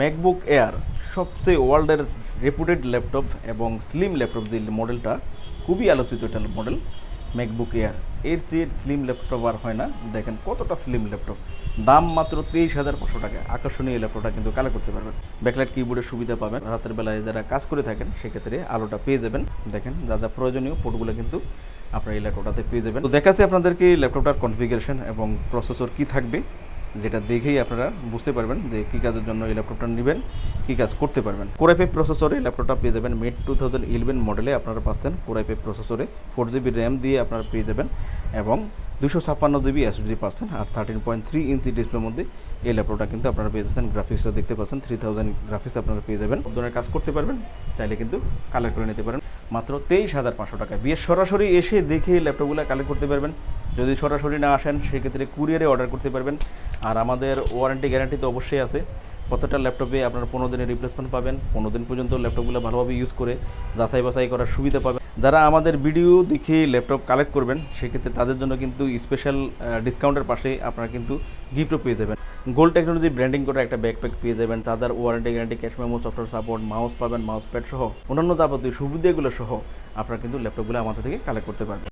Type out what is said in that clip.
MacBook Air সবচেয়ে ওয়ার্ল্ডের reputed laptop এবং স্লিম ল্যাপটপ যে মডেলটা খুবই আলোচিত এটা মডেল ম্যাকবুক এয়ার এর চেয়ে স্লিম ল্যাপটপ আর হয় না। দেখেন কতটা স্লিম ল্যাপটপ দাম মাত্র তেইশ হাজার পাঁচশো টাকা। আকর্ষণীয় ল্যাপটপটা কিন্তু কালেক্ট করতে পারবেন। ব্যাকলাইট কিবোর্ডের সুবিধা পাবেন। রাতের বেলায় যারা কাজ করে থাকেন, সেক্ষেত্রে আলোটা পেয়ে যাবেন। দেখেন যা যা প্রয়োজনীয় পোর্টগুলো কিন্তু আপনার এই ল্যাপটপটাতে পেয়ে যাবেন। তো দেখাচ্ছি আপনাদেরকে ল্যাপটপটার কনফিগারেশন এবং প্রসেসর কি থাকবে। যেটা দেখেই আপনারা বুঝতে পারবেন যে কী কাজের জন্য এই ল্যাপটপটা নেবেন, কী কাজ করতে পারবেন। কোরাইপে প্রসেসরে ল্যাপটপটা পেয়ে যাবেন মিড টু থাউজেন্ড ইলেভেন মডেলে আপনারা পাচ্ছেন কোরাইপে প্রসেসরে ফোর জিবি র্যাম দিয়ে আপনারা পেয়ে যাবেন এবং দুশো ছাপ্পান্ন জিবি এসএসডি পাচ্ছেন আর থার্টিন পয়েন্ট থ্রি ইঞ্চি ডিসপ্লের মধ্যে এই ল্যাপটপটা কিন্তু আপনারা পেয়ে যাচ্ছেন। গ্রাফিক্সটা দেখতে পাচ্ছেন থ্রি থাউজেন্ড গ্রাফিক্স আপনারা পেয়ে যাবেন। ধরনের কাজ করতে পারবেন, চাইলে কিন্তু কালেক্ট করে নিতে পারেন। মাত্র তেইশ হাজার পাঁচশো টাকা বিয়ে সরাসরি এসে দেখে ল্যাপটপগুলো কালেক্ট করতে পারবেন। যদি সরাসরি না আসেন, সেক্ষেত্রে কুরিয়ারে অর্ডার করতে পারবেন। আর আমাদের ওয়ারেন্টি গ্যারান্টি তো অবশ্যই আছে। প্রত্যেকটা ল্যাপটপে আপনার পনেরো দিনের রিপ্লেসমেন্ট পাবেন। পনেরো দিন পর্যন্ত ল্যাপটপগুলো ভালোভাবে ইউজ করে যাচাই বাছাই করার সুবিধা পাবেন। যারা আমাদের ভিডিও দেখে ল্যাপটপ কালেক্ট করবেন, সেক্ষেত্রে তাদের জন্য কিন্তু স্পেশাল ডিসকাউন্টের পাশে আপনারা কিন্তু গিফটও পেয়ে যাবেন। গোল্ড টেকনোলজি ব্র্যান্ডিং করা একটা ব্যাকপ্যাক পেয়ে যাবেন। তাদের warranty guarantee cash memo software support mouse পাবেন মাউস প্যাড সহ অন্যান্য যাবতীয় সুবিধাগুলো সহ আপনারা কিন্তু ল্যাপটপগুলো আমাদের থেকে কালেক্ট করতে পারবেন।